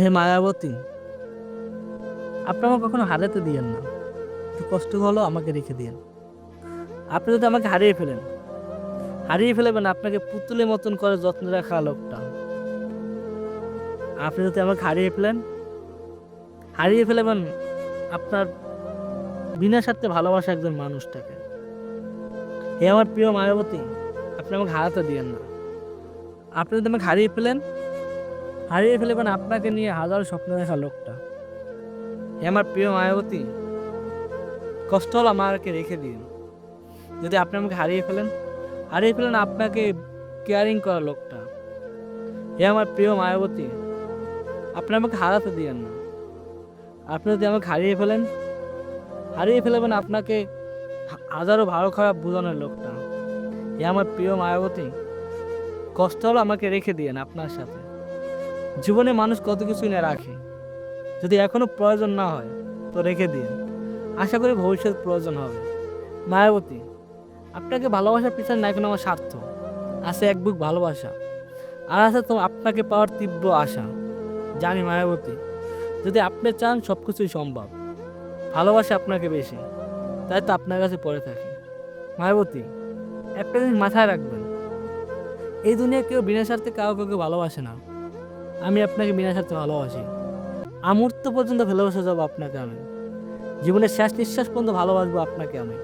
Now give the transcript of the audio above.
হে মায়াবতী, আপনি আমাকে কখনো হারাতে দিয়েন না। একটু কষ্ট হলো আমাকে রেখে দিয়েন। আপনি যদি আমাকে হারিয়ে ফেলেন, হারিয়ে ফেলবেন, আপনাকে পুতুলের মতন করে যত্ন রাখা লোকটা। আপনি যদি আমাকে হারিয়ে ফেলেন, হারিয়ে ফেলবেন আপনার বিনা স্বার্থে ভালোবাসা একজন মানুষটাকে। হে আমার প্রিয় মায়াবতী, আপনি আমাকে হারাতে দিয়েন না। আপনি যদি আমাকে হারিয়ে ফেলেন হারিয়ে ফেলবেন আপনাকে নিয়ে হাজার স্বপ্ন দেখা লোকটা। হে আমার প্রিয় মায়াবতী, কষ্ট হলো আমাকে রেখে দিন। যদি আপনি আমাকে হারিয়ে ফেলেন হারিয়ে ফেলেন আপনাকে কেয়ারিং করা লোকটা। হে আমার প্রিয় মায়াবতী, আপনি আমাকে হারাতে দিয়েন না। আপনি যদি আমাকে হারিয়ে ফেলেন, হারিয়ে ফেলবেন আপনাকে হাজারো ভালো খারাপ বোঝানোর লোকটা। হে আমার প্রিয় মায়াবতী, কষ্ট হলো আমাকে রেখে দিয়েন আপনার সাথে। জীবনে মানুষ কত কিছু না রাখে। যদি এখনও প্রয়োজন না হয়, তো রেখে দিন। আশা করি ভবিষ্যৎ প্রয়োজন হবে। মায়াবতী, আপনাকে ভালোবাসার পিছনে না কোনো আমার স্বার্থ। আছে এক বুক ভালোবাসা। আর আছে তো আপনাকে পাওয়ার তীব্র আশা। জানি মায়াবতী, যদি আপনি চান সব কিছুই সম্ভব। ভালোবাসা আপনাকে বেশি, তাই তো আপনার কাছে পড়ে থাকি। মায়াবতী, একটা জিনিস মাথায় রাখবেন। এই দুনিয়া কেউ বিনা স্বার্থে কাউ কাউকে ভালোবাসে না। আমি আপনাকে বিনা স্বার্থে ভালোবাসি। আমূর্ত পর্যন্ত ভালোবাসা যাব আপনাকে আমি। জীবনের শেষ নিঃশ্বাস পর্যন্ত ভালোবাসবো আপনাকে আমি।